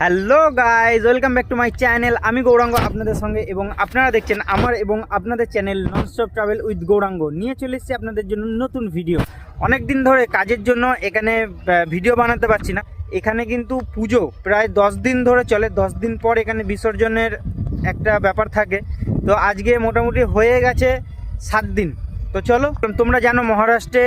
Hello guys welcome back to my channel আমি গৌরাঙ্গ আপনাদের সঙ্গে এবং আপনারা দেখছেন আমার এবং আপনাদের channel nonstop travel with Gouranga. নিয়ে চলে এসেছি আপনাদের জন্য নতুন ভিডিও অনেক দিন ধরে কাজের জন্য এখানে ভিডিও বানাতে পারছি না। এখানে কিন্তু পুজো প্রায় দশ দিন ধরে চলে। দশ দিন পর এখানে বিসর্জনের একটা ব্যাপার থাকে। তো আজকে মোটামুটি হয়ে গেছে সাত দিন। তো চলো, তোমরা জানো মহারাষ্ট্রে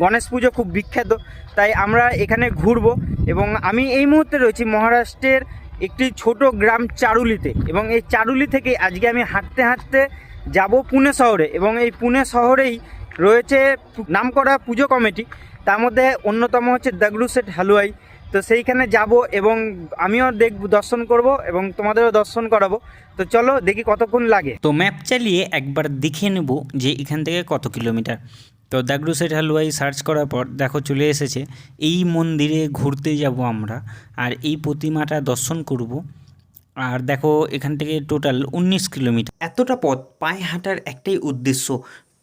গণেশ পুজো খুব বিখ্যাত, তাই আমরা এখানে ঘুরবো এবং আমি এই মুহূর্তে রয়েছি মহারাষ্ট্রের একটি ছোট গ্রাম চারুলিতে এবং এই চারুলি থেকে আজকে আমি হাঁটতে হাঁটতে যাব পুনে শহরে এবং এই পুনে শহরেই রয়েছে নামকরা পুজো কমিটি, তার মধ্যে অন্যতম হচ্ছে দাগড়ু সেট হালুয়াই। তো সেইখানে যাব এবং আমিও দেখব দর্শন করব এবং তোমাদেরও দর্শন করাবো। তো চলো দেখি কতক্ষণ লাগে। তো ম্যাপ চালিয়ে একবার দেখে নেব যে এখান থেকে কত কিলোমিটার। তো দাগড়ু সেট হালুয়াই সার্চ করার পর দেখো চলে এসেছে, এই মন্দিরে ঘুরতে যাব আমরা আর এই প্রতিমাটা দর্শন করব। আর দেখো এখান থেকে টোটাল উনিশ কিলোমিটার। এতটা পথ পায়ে হাঁটার একটাই উদ্দেশ্য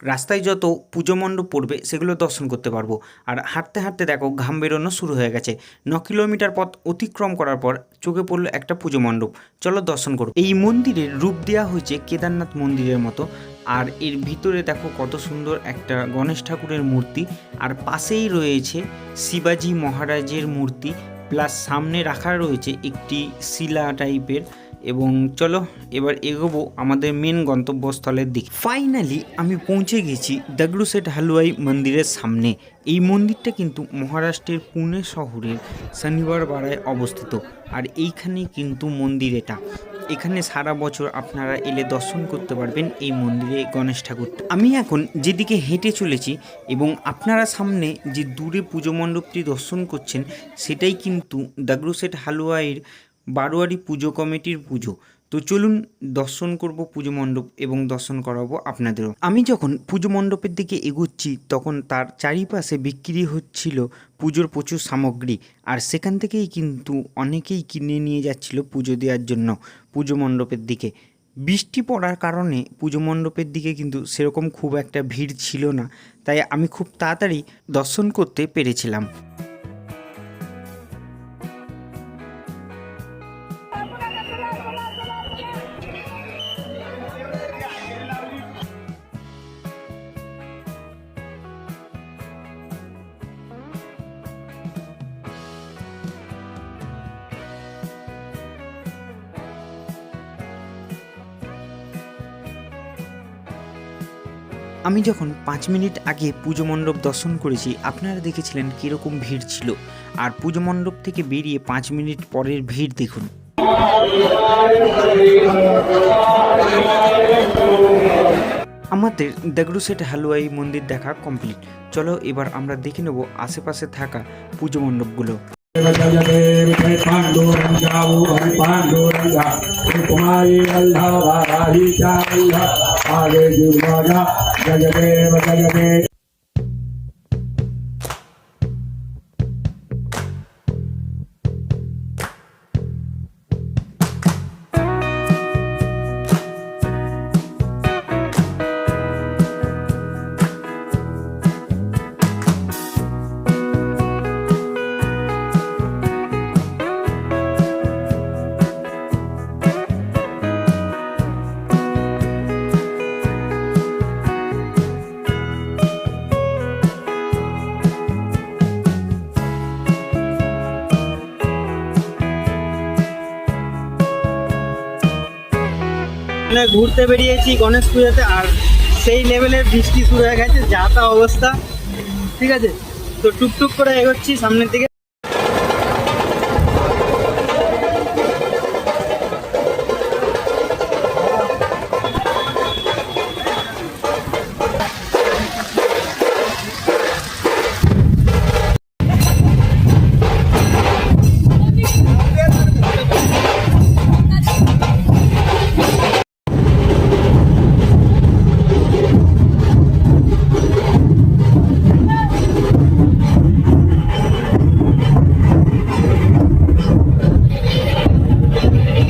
রাস্তায় যত পুজো মণ্ডপ পড়বে, সেগুলো দর্শন করতে পারব। আর হাঁটতে হাঁটতে দেখো, ঘাম বেরোনো শুরু হয়ে গেছে। ন কিলোমিটার পথ অতিক্রম করার পর চোখে পড়ল একটা পুজো মণ্ডপ। চলো দর্শন করো। এই মন্দিরের রূপ দেওয়া হয়েছে কেদারনাথ মন্দিরের মতো। আর এর ভিতরে দেখো কত সুন্দর একটা গণেশ ঠাকুরের মূর্তি। আর পাশেই রয়েছে শিবাজি মহারাজের মূর্তি। প্লাস সামনে রাখা রয়েছে একটি শিলা টাইপের এবং চলো এবার এগোবো আমাদের মেন গন্তব্যস্থলের দিকে। ফাইনালি আমি পৌঁছে গেছি দাগড়ুশেট হালুয়াই মন্দিরের সামনে। এই মন্দিরটা কিন্তু মহারাষ্ট্রের পুনে শহরের শনিবার বাড়ায় অবস্থিত। আর এইখানে কিন্তু মন্দির এটা। এখানে সারা বছর আপনারা এলে দর্শন করতে পারবেন এই মন্দিরে গণেশ ঠাকুর। আমি এখন যেদিকে হেঁটে চলেছি এবং আপনারা সামনে যে দূরে পুজো মণ্ডপটি দর্শন করছেন, সেটাই কিন্তু দাগড়ু সেট হালুয়াইয়ের বারোয়ারি পুজো কমিটির পুজো। তো চলুন দর্শন করব পুজো মণ্ডপ এবং দর্শন করাবো আপনাদেরও। আমি যখন পুজো মণ্ডপের দিকে এগুচ্ছি, তখন তার চারিপাশে বিক্রি হচ্ছিল পুজোর প্রচুর সামগ্রী। আর সেখান থেকেই কিন্তু অনেকেই কিনে নিয়ে যাচ্ছিল পুজো দেওয়ার জন্য পুজো মণ্ডপের দিকে। বৃষ্টি পড়ার কারণে পুজো মণ্ডপের দিকে কিন্তু সেরকম খুব একটা ভিড় ছিল না। তাই আমি খুব তাড়াতাড়ি দর্শন করতে পেরেছিলাম। আমি যখন পাঁচ মিনিট আগে পুজো মণ্ডপ দর্শন করেছি, আপনারা দেখেছিলেন কীরকম ভিড় ছিল। আর পুজো মণ্ডপ থেকে বেরিয়ে পাঁচ মিনিট পরের ভিড় দেখুন। আমাদের দেগরুসেট হালুয়াই মন্দির দেখা কমপ্লিট। চলো এবার আমরা দেখে নেব আশেপাশে থাকা পুজো মণ্ডপগুলো। পাণ্ডু ఆలయ దుర్గా జయ దేవ జయ దేవ. মানে ঘুরতে বেরিয়েছি গণেশ পুজোতে, আর সেই লেভেলের বৃষ্টি শুরু হয়ে গেছে, যা তা অবস্থা। ঠিক আছে? তো টুকটুক করে এগোচ্ছি সামনের দিকে।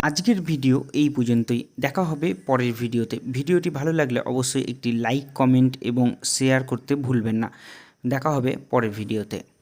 আজকের ভিডিও এই পর্যন্তই। দেখা হবে পরের ভিডিওতে। ভিডিওটি ভালো লাগলে অবশ্যই একটি লাইক, কমেন্ট এবং শেয়ার করতে ভুলবেন না। দেখা হবে পরের ভিডিওতে।